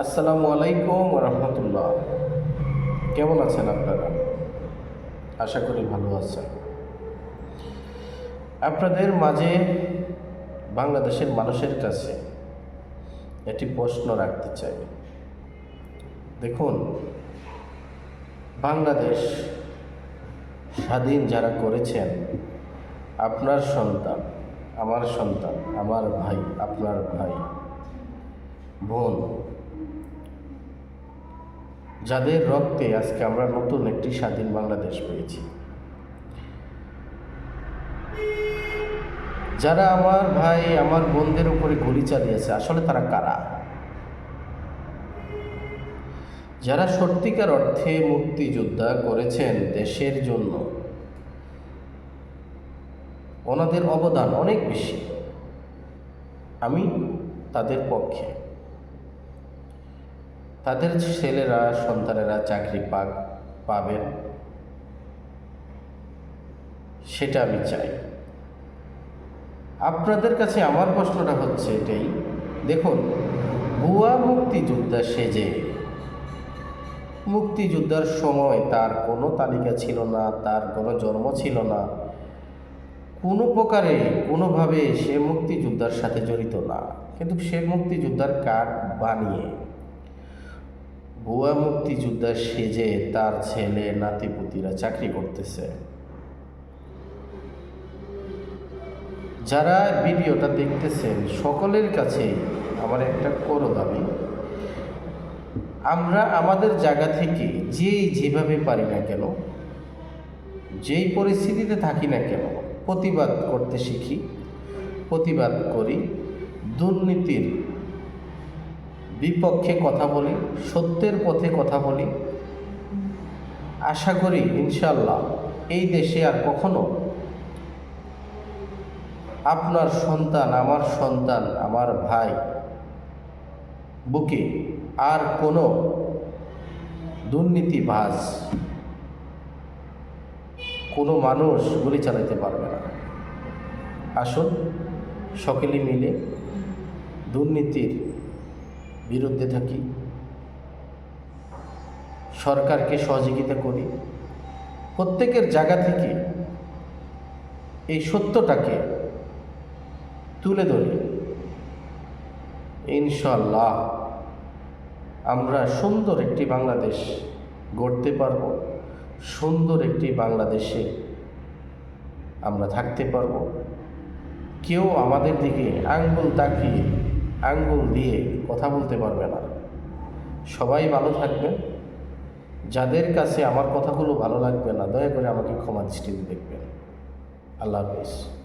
আসসালামু আলাইকুম রহমতুল্লাহ। কেমন আছেন আপনারা? আশা করি ভালো আছেন। আপনাদের মাঝে বাংলাদেশের মানুষের কাছে একটি প্রশ্ন রাখতে চাই। দেখুন, বাংলাদেশ স্বাধীন যারা করেছেন, আপনার সন্তান, আমার সন্তান, আমার ভাই, আপনার ভাই, বোন যাদের রক্তে আজকে আমরা নতুন একটি স্বাধীন বাংলাদেশ পেয়েছি। যারা আমার ভাই, আমার বোনদের উপরে গুলি চালিয়েছে, আসলে তারা কারা? যারা সত্যিকার অর্থে মুক্তিযোদ্ধা করেছেন দেশের জন্য, ওনাদের অবদান অনেক বেশি। আমি তাদের পক্ষে। তাদের ছেলেরা, সন্তানেরা চাকরি পাক পাবেন সেটা আমি চাই। আপনাদের কাছে আমার প্রশ্নটা হচ্ছে এটাই। দেখুন, ভুয়া মুক্তিযোদ্ধা সেজে মুক্তিযোদ্ধার সময় তার কোনো তালিকা ছিল না, তার কোনো জন্ম ছিল না। কোনো প্রকারে, কোনোভাবে সে মুক্তিযোদ্ধার সাথে জড়িত না। কিন্তু সে মুক্তিযোদ্ধার কার্ড বানিয়ে ভুয়া মুক্তিযোদ্ধা সেজে তার ছেলে, নাতিপুতিরা চাকরি করতেছে। যারা ভিডিওটা দেখতেছেন, সকলের কাছে আমার একটা করো দাবি। আমরা আমাদের জায়গা থেকে যেই যেভাবে পারি না কেন, যেই পরিস্থিতিতে থাকি না কেন, প্রতিবাদ করতে শিখি, প্রতিবাদ করি, দুর্নীতির বিপক্ষে কথা বলি, সত্যের পথে কথা বলি। আশা করি ইনশাল্লাহ এই দেশে আর কখনো আপনার সন্তান, আমার সন্তান, আমার ভাই বুকে আর কোনো দুর্নীতিবাজ কোনো মানুষ গুলি চালাতে পারবে না। আসুন সকলে মিলে দুর্নীতির বিরুদ্ধে থাকি। সরকারকে সহযোগিতা করি। প্রত্যেকের জায়গা থেকে এই সত্যটাকে তুলে ধরি। ইনশাল্লাহ আমরা সুন্দর একটি বাংলাদেশ গড়তে পারব। সুন্দর একটি বাংলাদেশে আমরা থাকতে পারব। কেউ আমাদের দিকে আঙ্গুল তাকিয়ে আঙ্গুল দিয়ে কথা বলতে পারবে না। সবাই ভালো থাকবে। যাদের কাছে আমার কথাগুলো ভালো লাগবে না, দয়া করে আমাকে ক্ষমা দৃষ্টিতে দেখবেন। আল্লাহ হাফিজ।